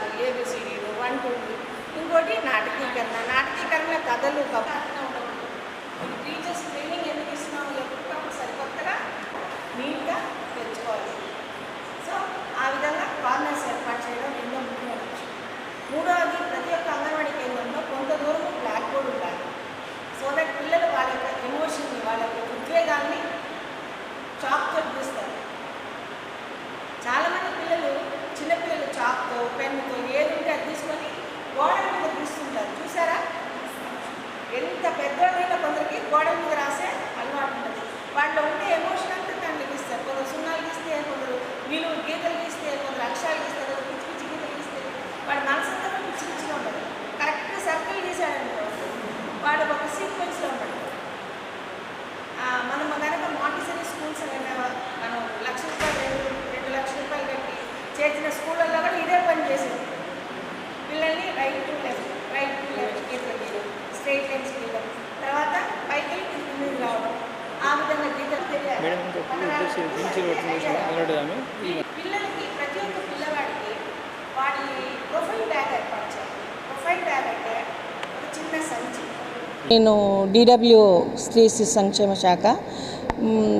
పాఠాలు ఏబిసిడీలు టూ ఇంకోటి నాటకీకరణ. నాటకీకరణ కథలు టీచర్స్ ట్రైనింగ్ ఎందుకు ఇస్తున్నాము లేకుండా సరికొత్తగా నీట్గా తెచ్చుకోవాలి సో ఆ విధంగా కార్నర్స్ ఏర్పాటు చేయడం ఎన్నో ముఖ్యమైన విషయం. మూడవది ప్రతి ఒక్క అంగన్వాడీ కేంద్రంలో కొంత దూరం బ్లాక్ బోర్డ్ ఉండాలి. సో దట్ పిల్లలు వాళ్ళ యొక్క ఎమోషన్ని వాళ్ళ యొక్క ఉద్వేగాన్ని చాక్ చెప్పిస్తారు పెన్నుతో ఏది ఉంటే అది తీసుకొని గోడ మీద చూస్తుంటారు చూసారా? ఎంత పెద్ద కొందరికి గోడ మీద రాసే నేను డిడబ్ల్యూ స్త్రీ శిశు సంక్షేమ శాఖ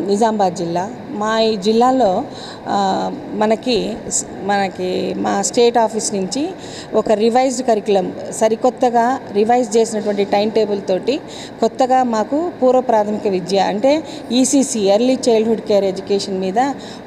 నిజామాబాద్ జిల్లా. మా ఈ జిల్లాలో మనకి మనకి మా స్టేట్ ఆఫీస్ నుంచి ఒక రివైజ్డ్ కరికులం సరికొత్తగా రివైజ్ చేసినటువంటి టైం టేబుల్ తోటి కొత్తగా మాకు పూర్వ ప్రాథమిక విద్య అంటే ECC early childhood care education మీద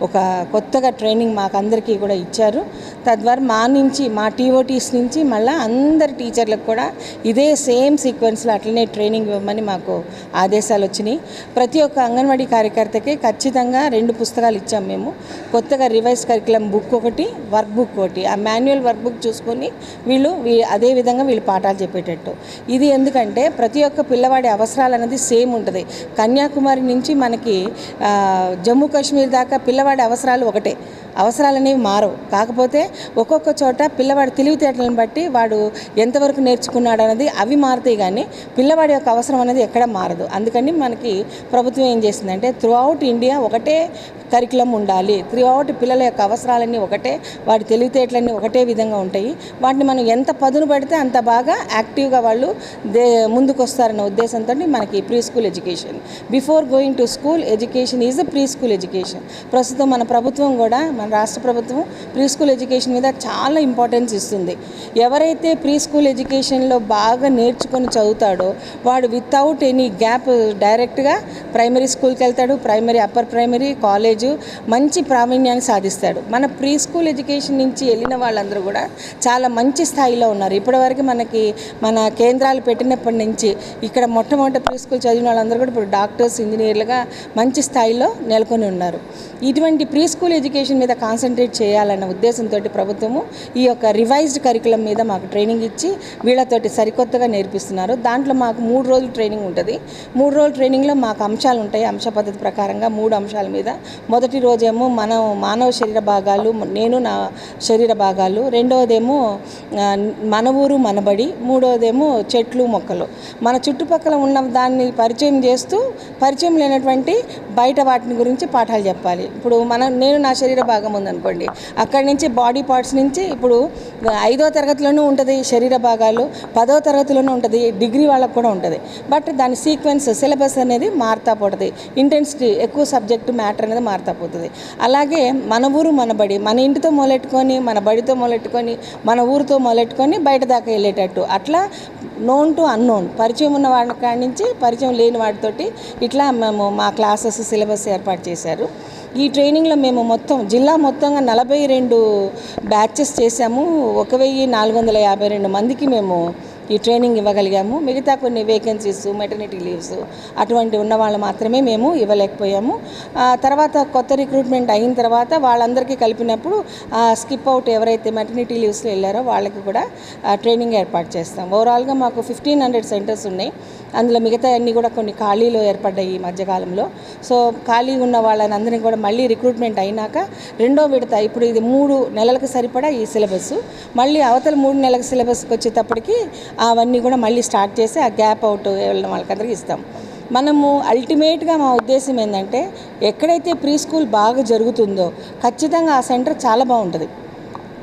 ఒక కొత్తగా ట్రైనింగ్ మాకు అందరికీ కూడా ఇచ్చారు. తద్వారా మా నుంచి మా టీఓటీస్ నుంచి మళ్ళీ అందరి టీచర్లకు కూడా ఇదే సేమ్ సీక్వెన్స్లో అట్లనే ట్రైనింగ్ ఇవ్వమని మాకు ఆదేశాలు వచ్చినాయి ప్రతి ఒక్క అంగన్వాడీ అంగన్వాడీ కార్యకర్తకి ఖచ్చితంగా రెండు పుస్తకాలు ఇచ్చాం మేము. కొత్తగా రివైజ్ కరికులం బుక్ ఒకటి వర్క్ బుక్ ఒకటి. ఆ మాన్యువల్ వర్క్ బుక్ చూసుకొని వీళ్ళు అదే విధంగా వీళ్ళు పాఠాలు చెప్పేటట్టు. ఇది ఎందుకంటే ప్రతి ఒక్క పిల్లవాడి అవసరాలు అనేది సేమ్ ఉంటుంది. కన్యాకుమారి నుంచి మనకి జమ్మూ కాశ్మీర్ దాకా పిల్లవాడి అవసరాలు ఒకటే. అవసరాలు అనేవి మారవు. కాకపోతే ఒక్కొక్క చోట పిల్లవాడి తెలివితేటలను బట్టి వాడు ఎంతవరకు నేర్చుకున్నాడు అనేది అవి మారుతాయి కానీ పిల్లవాడి యొక్క అవసరం అనేది ఎక్కడ మారదు. అందుకని మనకి ప్రభుత్వం ఏం చేసిందంటే త్రూ అవుట్ ఇండియా ఒకటే కరికులం ఉండాలి. త్రూ అవుట్ పిల్లల యొక్క అవసరాలన్నీ ఒకటే వాడి తెలివితేటలన్నీ ఒకటే విధంగా ఉంటాయి. వాటిని మనం ఎంత పదును పడితే అంత బాగా యాక్టివ్గా వాళ్ళు దే ముందుకు వస్తారన్న ఉద్దేశంతో మనకి pre school education before going to school education is uh pre school education ప్రస్తుతం మన ప్రభుత్వం కూడా మన రాష్ట్ర ప్రభుత్వం ప్రీ స్కూల్ ఎడ్యుకేషన్ మీద చాలా ఇంపార్టెన్స్ ఇస్తుంది. ఎవరైతే ప్రీ స్కూల్ ఎడ్యుకేషన్లో బాగా నేర్చుకొని చదువుతాడో వాడు వితౌట్ ఎనీ గ్యాప్ డైరెక్ట్గా ప్రైమరీ స్కూల్కి వెళ్తాడు ప్రైమరీ అప్పర్ ప్రైమరీ కాలేజు మంచి ప్రావీణ్యాన్ని సాధిస్తాడు. మన ప్రీ స్కూల్ ఎడ్యుకేషన్ నుంచి వెళ్ళిన వాళ్ళందరూ కూడా చాలా మంచి స్థాయిలో ఉన్నారు. ఇప్పటివరకు మనకి మన కేంద్రాలు పెట్టినప్పటి నుంచి ఇక్కడ మొట్టమొదటి ప్రీ స్కూల్ చదివిన వాళ్ళందరూ కూడా ఇప్పుడు డాక్టర్స్ ఇంజనీర్లుగా మంచి స్థాయిలో నెలకొని ఉన్నారు. ఇటువంటి ప్రీ స్కూల్ ఎడ్యుకేషన్ మీద కాన్సన్ట్రేట్ చేయాలన్న ఉద్దేశంతో ప్రభుత్వము ఈ యొక్క రివైజ్డ్ కరికులం మీద మాకు ట్రైనింగ్ ఇచ్చి వీళ్ళతోటి సరికొత్తగా నేర్పిస్తున్నారు. దాంట్లో మాకు మూడు రోజులు ట్రైనింగ్ ఉంటుంది. మూడు రోజుల ట్రైనింగ్లో మాకు అంశాలు ఉంటాయి. అంశ పద్ధతి ప్రకారంగా మూడు అంశాల మీద. మొదటి రోజేమో మనం మానవ శరీర భాగాలు నేను నా శరీర భాగాలు. రెండవదేమో మన ఊరు మనబడి. మూడవదేమో చెట్లు మొక్కలు. మన చుట్టుపక్కల ఉన్న దాన్ని పరిచయం చేస్తూ పరిచయం లేనటువంటి బయట వాటిని గురించి పాఠాలు చెప్పాలి. ఇప్పుడు మన నేను నా శరీర భాగం ఉందనుకోండి అక్కడి నుంచి బాడీ పార్ట్స్ నుంచి ఇప్పుడు ఐదో తరగతిలోనూ ఉంటుంది శరీర భాగాలు పదో తరగతిలోనూ ఉంటుంది డిగ్రీ వాళ్ళకు కూడా ఉంటుంది. బట్ దాని సీక్వెన్స్ సిలబస్ అనేది మారుతా పోతుంది. ఇంటెన్సిటీ ఎక్కువ సబ్జెక్ట్ మ్యాటర్ అనేది మారుతా పోతుంది. అలాగే మన ఊరు మన బడి మన ఇంటితో మొదలెట్టుకొని మన బడితో మొదలెట్టుకొని మన ఊరితో మొదలెట్టుకొని బయట దాకా వెళ్ళేటట్టు. అట్లా నోన్ టు అన్నోన్ పరిచయం ఉన్న వాడి కాడి నుంచి పరిచయం లేని వాటితోటి ఇట్లా మేము మా క్లాసెస్ సిలబస్ ఏర్పాటు చేశారు. ఈ ట్రైనింగ్లో మేము మొత్తం జిల్లా మొత్తంగా నలభై రెండు బ్యాచెస్ చేశాము. ఒక వెయ్యి నాలుగు వందల యాభై రెండు మందికి మేము ఈ ట్రైనింగ్ ఇవ్వగలిగాము. మిగతా కొన్ని వేకెన్సీస్ మెటర్నిటీ లీవ్స్ అటువంటి ఉన్న వాళ్ళు మాత్రమే మేము ఇవ్వలేకపోయాము. తర్వాత కొత్త రిక్రూట్మెంట్ అయిన తర్వాత వాళ్ళందరికీ కలిపినప్పుడు స్కిప్ అవుట్ ఎవరైతే మెటర్నిటీ లీవ్స్లో వెళ్ళారో వాళ్ళకి కూడా ట్రైనింగ్ ఏర్పాటు చేస్తాం. ఓవరాల్గా మాకు ఫిఫ్టీన్ హండ్రెడ్ సెంటర్స్ ఉన్నాయి. అందులో మిగతా అన్నీ కూడా కొన్ని ఖాళీలు ఏర్పడ్డాయి ఈ మధ్యకాలంలో సో ఖాళీ ఉన్న వాళ్ళని అందరినీ కూడా మళ్ళీ రిక్రూట్మెంట్ అయినాక రెండో విడత ఇప్పుడు ఇది మూడు నెలలకు సరిపడా ఈ సిలబస్. మళ్ళీ అవతల మూడు నెలల సిలబస్కి వచ్చేటప్పటికి అవన్నీ కూడా మళ్ళీ స్టార్ట్ చేసి ఆ గ్యాప్ అవుట్ వెళ్ళిన వాళ్ళకందరికీ ఇస్తాం. మనము అల్టిమేట్గా మా ఉద్దేశం ఏంటంటే ఎక్కడైతే ప్రీ స్కూల్ బాగా జరుగుతుందో ఖచ్చితంగా ఆ సెంటర్ చాలా బాగుంటుంది.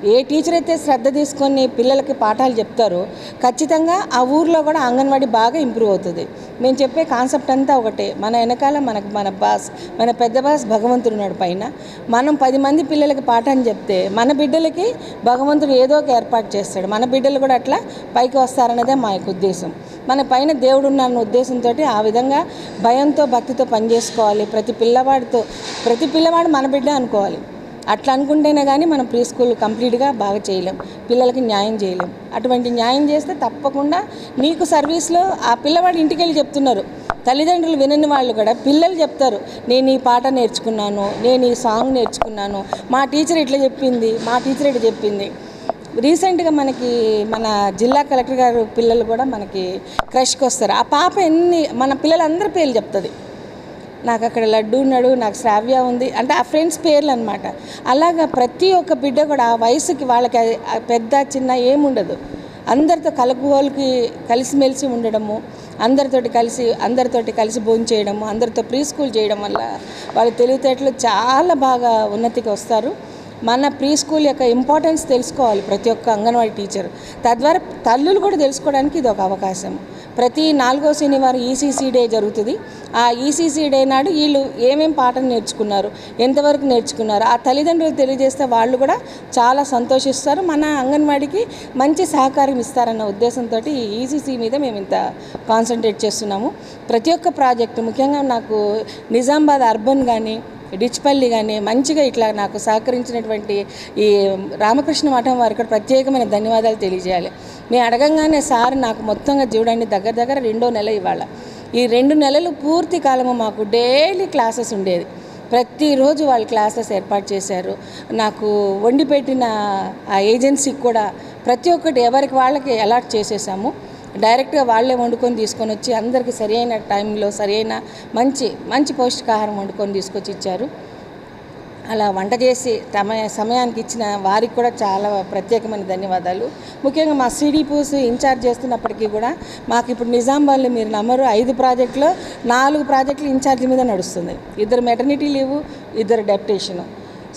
ఏ టీచర్ అయితే శ్రద్ధ తీసుకొని పిల్లలకి పాఠాలు చెప్తారో ఖచ్చితంగా ఆ ఊర్లో కూడా అంగన్వాడీ బాగా ఇంప్రూవ్ అవుతుంది. మేము చెప్పే కాన్సెప్ట్ అంతా ఒకటే. మన వెనకాల మనకు మన బాస్ మన పెద్ద బాస్ భగవంతుడు ఉన్నాడు పైన. మనం పది మంది పిల్లలకి పాఠాన్ని చెప్తే మన బిడ్డలకి భగవంతుడు ఏదో ఒక ఏర్పాటు చేస్తాడు. మన బిడ్డలు కూడా అట్లా పైకి వస్తారనేదే మా యొక్క ఉద్దేశం. మన పైన దేవుడు ఉన్న ఉద్దేశంతో ఆ విధంగా భయంతో భక్తితో పనిచేసుకోవాలి. ప్రతి పిల్లవాడితో ప్రతి పిల్లవాడు మన బిడ్డ అనుకోవాలి. అట్లా అనుకుంటేనే కానీ మనం ప్రీ స్కూల్ కంప్లీట్గా బాగా చేయలేం. పిల్లలకి న్యాయం చేయలేం. అటువంటి న్యాయం చేస్తే తప్పకుండా నీకు సర్వీస్లో ఆ పిల్లవాడు ఇంటికి వెళ్ళి చెప్తున్నారు. తల్లిదండ్రులు వినని వాళ్ళు కూడా పిల్లలు చెప్తారు. నేను ఈ పాట నేర్చుకున్నాను నేను ఈ సాంగ్ నేర్చుకున్నాను మా టీచర్ ఇట్లా చెప్పింది మా టీచర్ ఇట్లా చెప్పింది. రీసెంట్గా మనకి మన జిల్లా కలెక్టర్ గారు పిల్లలు కూడా మనకి క్రష్కి వస్తారు ఆ పాప ఎన్ని మన పిల్లలందరి పేర్లు చెప్తుంది. నాకు అక్కడ లడ్డు ఉన్నాడు నాకు శ్రావ్య ఉంది అంటే ఆ ఫ్రెండ్స్ పేర్లు అనమాట అలాగా ప్రతి ఒక్క బిడ్డ కూడా ఆ వయసుకి వాళ్ళకి పెద్ద చిన్న ఏముండదు. అందరితో కలుపుకోలకి కలిసిమెలిసి ఉండడము అందరితోటి కలిసి అందరితోటి కలిసి భోజనం చేయడము అందరితో ప్రీ స్కూల్ చేయడం వల్ల వాళ్ళ తెలివితేటలు చాలా బాగా ఉన్నతికి వస్తారు. మన ప్రీ స్కూల్ యొక్క ఇంపార్టెన్స్ తెలుసుకోవాలి ప్రతి ఒక్క అంగన్వాడీ టీచర్. తద్వారా తల్లులు కూడా తెలుసుకోవడానికి ఇది ఒక అవకాశం. ప్రతి నాలుగో శనివారం ఈసీసీ డే జరుగుతుంది. ఆ ఈసీసీ డే నాడు వీళ్ళు ఏమేమి పాఠం నేర్చుకున్నారు ఎంతవరకు నేర్చుకున్నారు ఆ తల్లిదండ్రులు తెలియజేస్తే వాళ్ళు కూడా చాలా సంతోషిస్తారు. మన అంగన్వాడికి మంచి సహకారం ఇస్తారన్న ఉద్దేశంతో ఈ ఈసీసీ మీద మేము ఇంత కాన్సన్ట్రేట్ చేస్తున్నాము. ప్రతి ఒక్క ప్రాజెక్టు ముఖ్యంగా నాకు నిజామాబాద్ అర్బన్ కానీ డిచ్పల్లి కానీ మంచిగా ఇట్లా నాకు సహకరించినటువంటి ఈ రామకృష్ణ మఠం వారికి కూడా ప్రత్యేకమైన ధన్యవాదాలు తెలియజేయాలి. నేను అడగంగానే సార్ నాకు మొత్తంగా చూడండి దగ్గర దగ్గర రెండో నెల ఇవాళ. ఈ రెండు నెలలు పూర్తి కాలము మాకు డైలీ క్లాసెస్ ఉండేది. ప్రతిరోజు వాళ్ళు క్లాసెస్ ఏర్పాటు చేశారు. నాకు వండి పెట్టిన ఆ ఏజెన్సీకి కూడా ప్రతి ఒక్కటి ఎవరికి వాళ్ళకి అలాట్ చేసేసాము. డైరెక్ట్గా వాళ్ళే వండుకొని తీసుకొని వచ్చి అందరికీ సరైన టైంలో సరైన మంచి మంచి పౌష్టికాహారం వండుకొని తీసుకొచ్చి ఇచ్చారు. అలా వంట చేసి తమ సమయానికి ఇచ్చిన వారికి కూడా చాలా ప్రత్యేకమైన ధన్యవాదాలు. ముఖ్యంగా మా సిడిపూస్ ఇన్ఛార్జ్ చేస్తున్నప్పటికీ కూడా మాకు ఇప్పుడు నిజామాబాద్లో మీరు నమ్మరు ఐదు ప్రాజెక్టులో నాలుగు ప్రాజెక్టులు ఇన్ఛార్జ్ మీద నడుస్తుంది. ఇద్దరు మెటర్నిటీ లీవు ఇద్దరు డెప్యుటేషను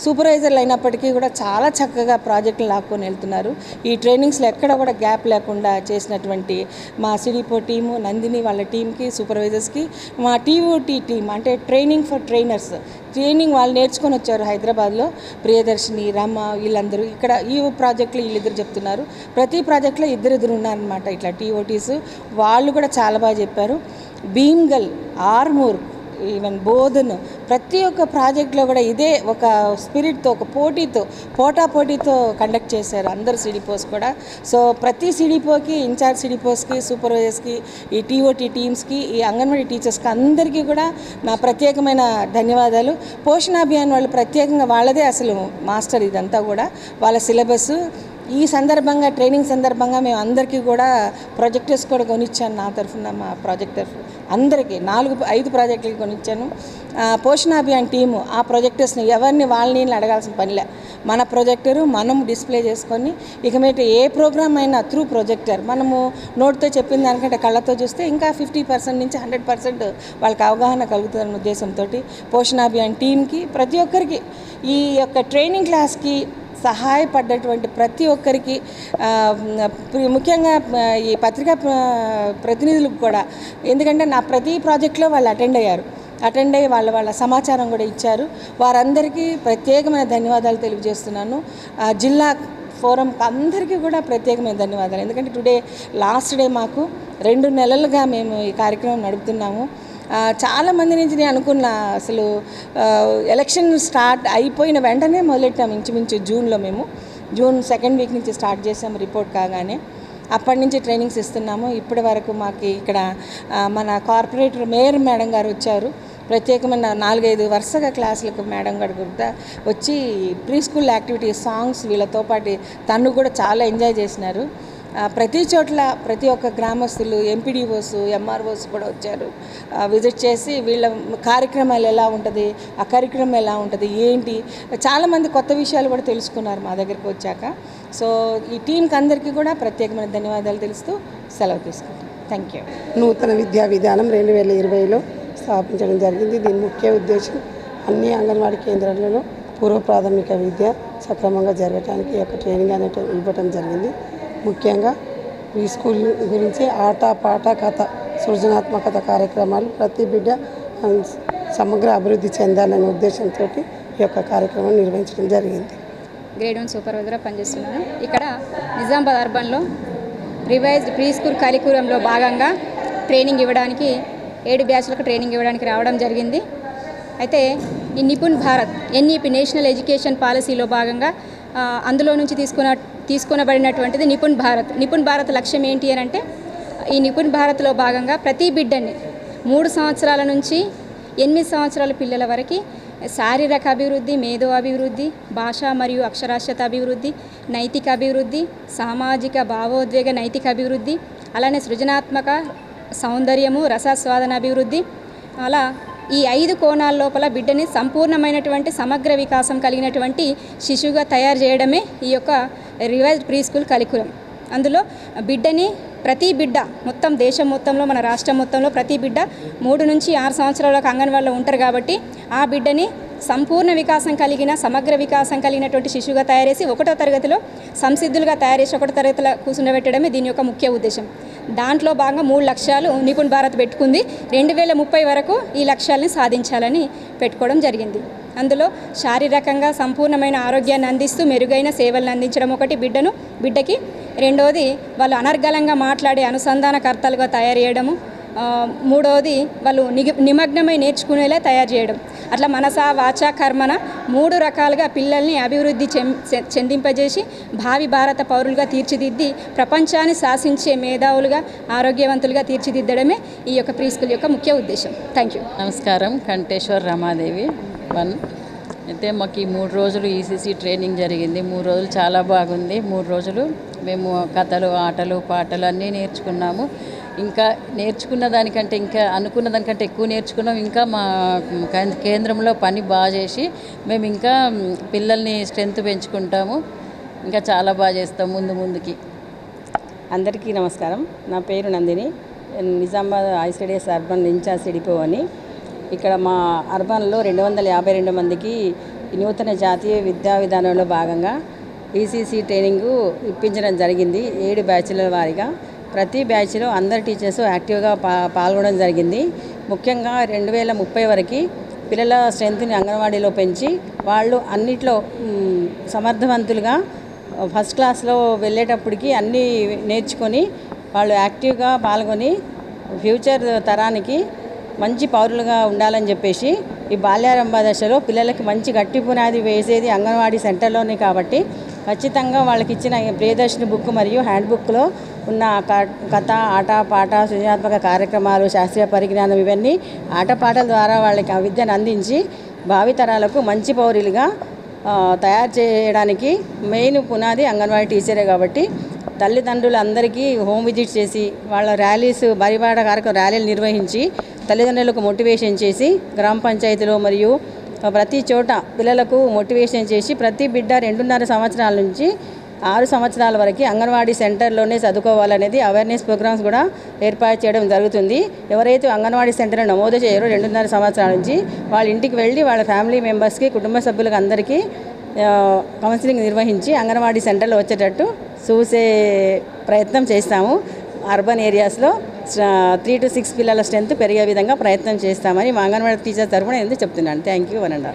సూపర్వైజర్లు అయినప్పటికీ కూడా చాలా చక్కగా ప్రాజెక్టులు లాక్కొని వెళ్తున్నారు. ఈ ట్రైనింగ్స్లో ఎక్కడ కూడా గ్యాప్ లేకుండా చేసినటువంటి మా సిడిపో టీము నందిని వాళ్ళ టీంకి సూపర్వైజర్స్కి మా టీఓటీ టీం అంటే ట్రైనింగ్ ఫర్ ట్రైనర్స్ ట్రైనింగ్ వాళ్ళు నేర్చుకొని వచ్చారు హైదరాబాద్లో. ప్రియదర్శిని రమ వీళ్ళందరూ ఇక్కడ ఈ ప్రాజెక్టులో వీళ్ళిద్దరు చెప్తున్నారు. ప్రతి ప్రాజెక్టులో ఇద్దరిద్దరు ఉన్నారనమాట ఇట్లా టీఓటీస్. వాళ్ళు కూడా చాలా బాగా చెప్పారు. భీమ్గల్ ఆర్మూర్ ఈవెన్ బోధన ప్రతి ఒక్క ప్రాజెక్ట్లో కూడా ఇదే ఒక స్పిరిట్తో ఒక పోటీతో పోటా పోటీతో కండక్ట్ చేశారు అందరు సిడిపోస్ కూడా. సో ప్రతి సిడిపోకి ఇన్ఛార్జ్ సిడిపోస్కి సూపర్వైజర్స్కి ఈ టీఓటీ టీమ్స్కి ఈ అంగన్వాడీ టీచర్స్కి అందరికీ కూడా నా ప్రత్యేకమైన ధన్యవాదాలు. పోషణ అభియాన్ వాళ్ళు ప్రత్యేకంగా వాళ్ళదే అసలు మాస్టర్ ఇదంతా కూడా. వాళ్ళ సిలబస్ ఈ సందర్భంగా ట్రైనింగ్ సందర్భంగా మేము అందరికీ కూడా ప్రొజెక్టర్స్ కూడా కొనిచ్చాను నా తరఫున మా ప్రాజెక్ట్ తరఫున అందరికీ నాలుగు ఐదు ప్రాజెక్టులు కొనిచ్చాను. ఇచ్చాను పోషణ అభియాన్ టీము ఆ ప్రొజెక్టర్స్ని ఎవరిని వాళ్ళని అడగాల్సిన పనిలే మన ప్రొజెక్టరు మనం డిస్ప్లే చేసుకొని ఇక మీద ఏ ప్రోగ్రామ్ అయినా త్రూ ప్రొజెక్టర్. మనము నోట్తో చెప్పిన దానికంటే కళ్ళతో చూస్తే ఇంకా ఫిఫ్టీ పర్సెంట్ నుంచి హండ్రెడ్ పర్సెంట్ వాళ్ళకి అవగాహన కలుగుతుందన్న ఉద్దేశంతో పోషణ అభియాన్ టీంకి ప్రతి ఒక్కరికి ఈ యొక్క ట్రైనింగ్ క్లాస్కి సహాయపడ్డటువంటి ప్రతి ఒక్కరికి ముఖ్యంగా ఈ పత్రికా ప్రతినిధులకు కూడా. ఎందుకంటే నా ప్రతి ప్రాజెక్ట్లో వాళ్ళు అటెండ్ అయ్యారు. అటెండ్ అయ్యి వాళ్ళ వాళ్ళ సమాచారం కూడా ఇచ్చారు. వారందరికీ ప్రత్యేకమైన ధన్యవాదాలు తెలియజేస్తున్నాను. జిల్లా ఫోరం అందరికీ కూడా ప్రత్యేకమైన ధన్యవాదాలు. ఎందుకంటే టుడే లాస్ట్ డే మాకు రెండు నెలలుగా మేము ఈ కార్యక్రమం నడుపుతున్నాము. చాలామంది నుంచి నేను అనుకున్న అసలు ఎలక్షన్ స్టార్ట్ అయిపోయిన వెంటనే మొదలెట్టాము ఇంచుమించు జూన్లో మేము. జూన్ సెకండ్ వీక్ నుంచి స్టార్ట్ చేసాము రిపోర్ట్ కాగానే. అప్పటి నుంచి ట్రైనింగ్స్ ఇస్తున్నాము. ఇప్పటి వరకు మాకు ఇక్కడ మన కార్పొరేటర్ మేయర్ మేడం గారు వచ్చారు. ప్రత్యేకమైన నాలుగైదు వరుసగా క్లాసులకు మేడం గారు కూడా వచ్చి ప్రీ స్కూల్ యాక్టివిటీస్ సాంగ్స్ వీళ్ళతో పాటు తను కూడా చాలా ఎంజాయ్ చేసినారు. ప్రతి చోట్ల ప్రతి ఒక్క గ్రామస్తులు ఎంపీడీఓస్ ఎంఆర్ఓస్ కూడా వచ్చారు. విజిట్ చేసి వీళ్ళ కార్యక్రమాలు ఎలా ఉంటుంది ఆ కార్యక్రమం ఎలా ఉంటుంది ఏంటి? చాలామంది కొత్త విషయాలు కూడా తెలుసుకున్నారు మా దగ్గరికి వచ్చాక. సో ఈ టీంకి అందరికీ కూడా ప్రత్యేకమైన ధన్యవాదాలు తెలుస్తూ సెలవు తీసుకుంటాం. థ్యాంక్ యూ నూతన విద్యా విధానం రెండు వేల ఇరవైలో స్థాపించడం జరిగింది. దీని ముఖ్య ఉద్దేశం అన్ని అంగన్వాడీ కేంద్రాలలో పూర్వ ప్రాథమిక విద్య సక్రమంగా జరగడానికి ఈ యొక్క ట్రైనింగ్ అనేది ఇవ్వటం జరిగింది. ముఖ్యంగా ప్రీ స్కూల్ గురించి ఆట పాట కథ సృజనాత్మకత కార్యక్రమాలు ప్రతి బిడ్డ సమగ్ర అభివృద్ధి చెందాలనే ఉద్దేశంతో ఈ యొక్క కార్యక్రమం నిర్వహించడం జరిగింది. గ్రేడ్ వన్ సూపర్వైజర్గా పనిచేస్తున్నాను. ఇక్కడ నిజామాబాద్ అర్బన్లో రివైజ్డ్ ప్రీ స్కూల్ కరికులంలో భాగంగా ట్రైనింగ్ ఇవ్వడానికి ఏడు బ్యాచ్లకు ట్రైనింగ్ ఇవ్వడానికి రావడం జరిగింది. అయితే ఈ NIPUN Bharat NEP national education పాలసీలో భాగంగా అందులో నుంచి తీసుకున్న తీసుకునబడినటువంటిది నిపుణ్ భారత్. నిపుణ్ భారత్ లక్ష్యం ఏంటి అని అంటే ఈ నిపుణ్ భారత్లో భాగంగా ప్రతి బిడ్డని మూడు సంవత్సరాల నుంచి ఎనిమిది సంవత్సరాల పిల్లల వరకు శారీరక అభివృద్ధి మేధో అభివృద్ధి భాష మరియు అక్షరాస్యత అభివృద్ధి నైతిక అభివృద్ధి సామాజిక భావోద్వేగ నైతిక అభివృద్ధి అలానే సృజనాత్మక సౌందర్యము రసస్వాదన అభివృద్ధి అలా ఈ ఐదు కోణాల లోపల బిడ్డని సంపూర్ణమైనటువంటి సమగ్ర వికాసం కలిగినటువంటి శిశువుగా తయారు చేయడమే ఈ యొక్క రివైజ్డ్ ప్రీ స్కూల్ కలికులం అందులో బిడ్డని ప్రతి బిడ్డ మొత్తం దేశం మొత్తంలో మన రాష్ట్రం మొత్తంలో ప్రతి బిడ్డ మూడు నుంచి ఆరు సంవత్సరాలకు అంగన్వాడీలో ఉంటారు కాబట్టి ఆ బిడ్డని సంపూర్ణ వికాసం కలిగిన సమగ్ర వికాసం కలిగినటువంటి శిశువుగా తయారేసి ఒకటో తరగతిలో సంసిద్ధులుగా తయారు చేసి ఒకటో తరగతిలో కూర్చుండబెట్టడమే దీని యొక్క ముఖ్య ఉద్దేశం. దాంట్లో భాగంగా మూడు లక్ష్యాలు నిపుణ్ భారత్ పెట్టుకుంది. రెండు వేల ముప్పై వరకు ఈ లక్ష్యాలను సాధించాలని పెట్టుకోవడం జరిగింది. అందులో శారీరకంగా సంపూర్ణమైన ఆరోగ్యాన్ని అందిస్తూ మెరుగైన సేవలను అందించడం ఒకటి. బిడ్డను బిడ్డకి రెండోది వాళ్ళు అనర్గళంగా మాట్లాడే అనుసంధానకర్తలుగా తయారు చేయడము మూడవది వాళ్ళు నిగ నిమగ్నమై నేర్చుకునేలా తయారు చేయడం. అట్లా మనస వాచ కర్మన మూడు రకాలుగా పిల్లల్ని అభివృద్ధి చెం- చె- చెందింపజేసి భావి భారత పౌరులుగా తీర్చిదిద్ది ప్రపంచాన్ని శాసించే మేధావులుగా ఆరోగ్యవంతులుగా తీర్చిదిద్దడమే ఈ యొక్క ప్రీ స్కూల్ యొక్క ముఖ్య ఉద్దేశం. థ్యాంక్ యూ నమస్కారం. కంటేశ్వర్ రమాదేవి. వన్. అయితే మాకు ఈ మూడు రోజులు ఈసీసీ ట్రైనింగ్ జరిగింది. మూడు రోజులు చాలా బాగుంది. మూడు రోజులు మేము కథలు ఆటలు పాటలు అన్నీ నేర్చుకున్నాము. ఇంకా నేర్చుకున్న దానికంటే ఇంకా అనుకున్న దానికంటే ఎక్కువ నేర్చుకున్నాం. ఇంకా మా కేంద్ర- కేంద్రంలో పని బాగా చేసి మేము ఇంకా పిల్లల్ని స్ట్రెంత్ పెంచుకుంటాము. ఇంకా చాలా బాగా చేస్తాం ముందు ముందుకి. అందరికీ నమస్కారం. నా పేరు Nandini. Nizamabad ICDS urban incharge CDPO అని. ఇక్కడ మా అర్బన్లో రెండు వందల యాభై రెండు మందికి నూతన జాతీయ విద్యా విధానంలో భాగంగా ఈసీసీ ట్రైనింగ్ ఇప్పించడం జరిగింది. ఏడు బ్యాచ్ల వారిగా. ప్రతి బ్యాచ్లో అందరు టీచర్స్ యాక్టివ్గా పా పాల్గొనడం జరిగింది. ముఖ్యంగా రెండు వేల ముప్పై వరకు పిల్లల స్ట్రెంత్ని అంగన్వాడీలో పెంచి వాళ్ళు అన్నిట్లో సమర్థవంతులుగా ఫస్ట్ క్లాస్లో వెళ్ళేటప్పటికి అన్నీ నేర్చుకొని వాళ్ళు యాక్టివ్గా పాల్గొని ఫ్యూచర్ తరానికి మంచి పౌరులుగా ఉండాలని చెప్పేసి ఈ బాల్యారంభ దశలో పిల్లలకి మంచి గట్టి పునాది వేసేది అంగన్వాడీ సెంటర్లోనే కాబట్టి ఖచ్చితంగా వాళ్ళకి ఇచ్చిన ప్రియదర్శిని బుక్ మరియు హ్యాండ్ బుక్లో ఉన్న కథ ఆట పాట సృజనాత్మక కార్యక్రమాలు శాస్త్రీయ పరిజ్ఞానం ఇవన్నీ ఆటపాటల ద్వారా వాళ్ళకి ఆ విద్యను అందించి భావితరాలకు మంచి పౌరులుగా తయారు చేయడానికి మెయిన్ పునాది అంగన్వాడీ టీచరే కాబట్టి తల్లిదండ్రులు అందరికీ హోమ్ విజిట్ చేసి వాళ్ళ ర్యాలీస్ బరిబాట కార్యక్రమం ర్యాలీలు నిర్వహించి తల్లిదండ్రులకు మోటివేషన్ చేసి గ్రామ పంచాయతీలో మరియు ప్రతి చోట పిల్లలకు మోటివేషన్ చేసి ప్రతి బిడ్డ రెండున్నర సంవత్సరాల నుంచి ఆరు సంవత్సరాల వరకు అంగన్వాడీ సెంటర్లోనే చదువుకోవాలనేది అవేర్నెస్ ప్రోగ్రామ్స్ కూడా ఏర్పాటు చేయడం జరుగుతుంది. ఎవరైతే అంగన్వాడీ సెంటర్లో నమోదు చేయరో రెండున్నర సంవత్సరాల నుంచి వాళ్ళ ఇంటికి వెళ్ళి వాళ్ళ ఫ్యామిలీ మెంబర్స్కి కుటుంబ సభ్యులకు అందరికీ కౌన్సిలింగ్ నిర్వహించి అంగన్వాడీ సెంటర్లో వచ్చేటట్టు చూసే ప్రయత్నం చేస్తాము. అర్బన్ ఏరియాస్లో త్రీ టు సిక్స్ పిల్లల స్ట్రెంత్ పెరిగే విధంగా ప్రయత్నం చేస్తామని మా అంగన్వాడీ టీచర్ తరఫున ఎందుకు చెప్తున్నాను. Thank you one and